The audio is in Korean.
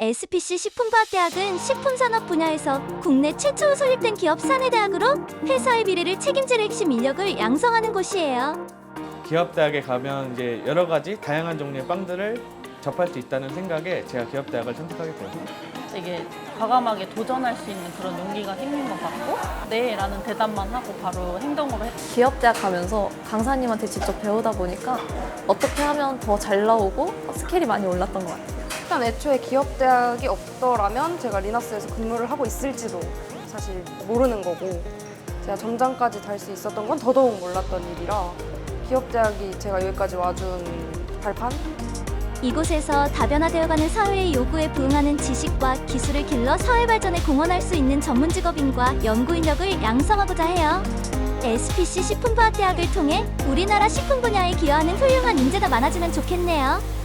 SPC 식품과학대학은 식품산업 분야에서 국내 최초로 설립된 기업 사내대학으로 회사의 미래를 책임질 핵심 인력을 양성하는 곳이에요. 기업대학에 가면 이제 여러 가지 다양한 종류의 빵들을 접할 수 있다는 생각에 제가 기업대학을 선택하게 되었습니다. 되게 과감하게 도전할 수 있는 그런 용기가 생긴 것 같고 네라는 대답만 하고 바로 행동으로 했 기업대학 가면서 강사님한테 직접 배우다 보니까 어떻게 하면 더 잘 나오고 스킬이 많이 올랐던 것 같아요. 일단 애초에 기업 대학이 없더라면 제가 리나스에서 근무를 하고 있을지도 사실 모르는 거고 제가 점장까지 달 수 있었던 건 더더욱 몰랐던 일이라 기업 대학이 제가 여기까지 와준 발판? 이곳에서 다변화되어가는 사회의 요구에 부응하는 지식과 기술을 길러 사회 발전에 공헌할 수 있는 전문 직업인과 연구 인력을 양성하고자 해요. SPC 식품과학대학을 통해 우리나라 식품 분야에 기여하는 훌륭한 인재가 많아지면 좋겠네요.